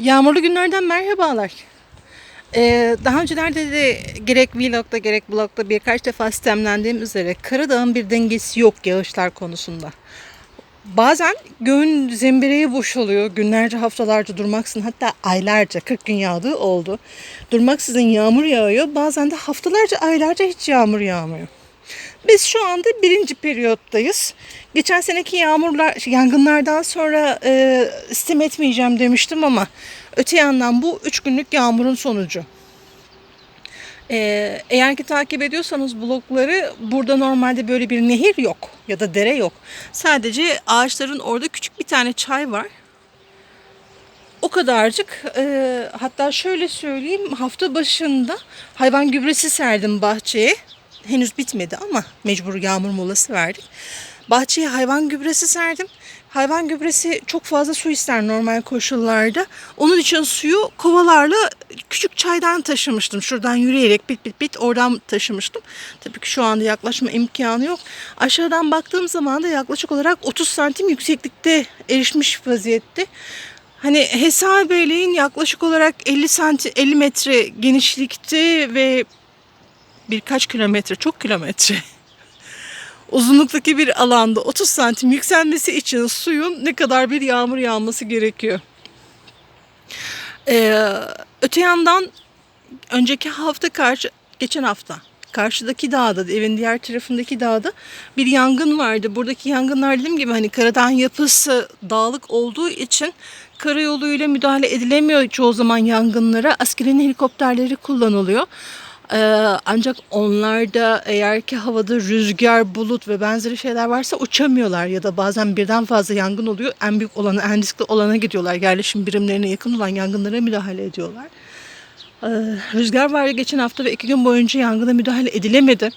Yağmurlu günlerden merhabalar. Ee, daha öncelerde de gerek vlogda gerek blogda birkaç defa sistemlendiğim üzere Karadağ'ın bir dengesi yok yağışlar konusunda. Bazen göğün zembereye boşalıyor. Günlerce haftalarca durmaksızın hatta aylarca 40 gün yağdığı oldu. Durmaksızın yağmur yağıyor. Bazen de haftalarca aylarca hiç yağmur yağmıyor. Biz şu anda birinci periyottayız. Geçen seneki yağmurlar, yangınlardan sonra e, istem etmeyeceğim demiştim ama öte yandan bu üç günlük yağmurun sonucu. E, eğer ki takip ediyorsanız blokları burada normalde böyle bir nehir yok ya da dere yok. Sadece ağaçların orada küçük bir tane çay var. O kadarcık. E, hatta şöyle söyleyeyim hafta başında hayvan gübresi serdim bahçeye henüz bitmedi ama mecbur yağmur molası verdik. Bahçeye hayvan gübresi serdim. Hayvan gübresi çok fazla su ister normal koşullarda. Onun için suyu kovalarla küçük çaydan taşımıştım. Şuradan yürüyerek bit bit bit oradan taşımıştım. Tabii ki şu anda yaklaşma imkanı yok. Aşağıdan baktığım zaman da yaklaşık olarak 30 santim yükseklikte erişmiş vaziyette. Hani hesap eyleyin yaklaşık olarak 50 santi 50 metre genişlikte ve birkaç kilometre, çok kilometre uzunluktaki bir alanda 30 santim yükselmesi için suyun ne kadar bir yağmur yağması gerekiyor. Ee, öte yandan önceki hafta karşı, geçen hafta karşıdaki dağda, evin diğer tarafındaki dağda bir yangın vardı. Buradaki yangınlar dediğim gibi hani karadan yapısı dağlık olduğu için karayoluyla müdahale edilemiyor çoğu zaman yangınlara. Askerin helikopterleri kullanılıyor. Ee, ancak onlarda eğer ki havada rüzgar, bulut ve benzeri şeyler varsa uçamıyorlar ya da bazen birden fazla yangın oluyor. En büyük olana, en riskli olana gidiyorlar. Yerleşim birimlerine yakın olan yangınlara müdahale ediyorlar. Ee, rüzgar var geçen hafta ve iki gün boyunca yangına müdahale edilemedi.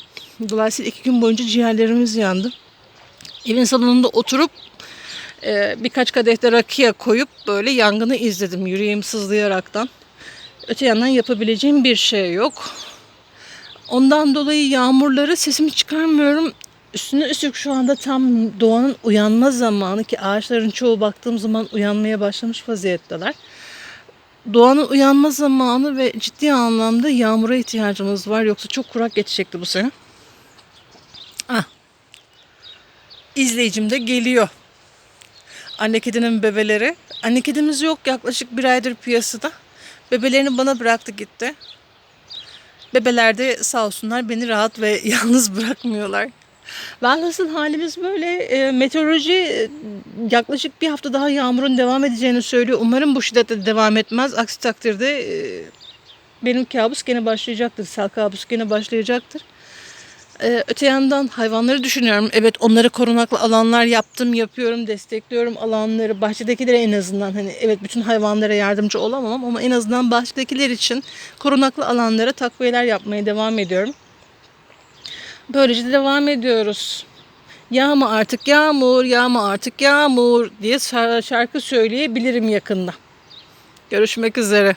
Dolayısıyla iki gün boyunca ciğerlerimiz yandı. Evin salonunda oturup e, birkaç kadehte rakıya koyup böyle yangını izledim yüreğim sızlayaraktan. Öte yandan yapabileceğim bir şey yok. Ondan dolayı yağmurları sesimi çıkarmıyorum. Üstüne üstlük şu anda tam doğanın uyanma zamanı ki ağaçların çoğu baktığım zaman uyanmaya başlamış vaziyetteler. Doğanın uyanma zamanı ve ciddi anlamda yağmura ihtiyacımız var. Yoksa çok kurak geçecekti bu sene. Ah. İzleyicim de geliyor. Anne kedinin bebeleri. Anne kedimiz yok yaklaşık bir aydır piyasada. Bebelerini bana bıraktı gitti. Bebeler de sağ olsunlar beni rahat ve yalnız bırakmıyorlar. Velhasıl halimiz böyle. E, meteoroloji e, yaklaşık bir hafta daha yağmurun devam edeceğini söylüyor. Umarım bu şiddette devam etmez. Aksi takdirde e, benim kabus gene başlayacaktır. Sel kabus gene başlayacaktır. Ee, öte yandan hayvanları düşünüyorum. Evet onları korunaklı alanlar yaptım, yapıyorum, destekliyorum alanları. Bahçedekilere en azından hani evet bütün hayvanlara yardımcı olamam ama en azından bahçedekiler için korunaklı alanlara takviyeler yapmaya devam ediyorum. Böylece de devam ediyoruz. Yağma artık yağmur, yağma artık yağmur diye şarkı söyleyebilirim yakında. Görüşmek üzere.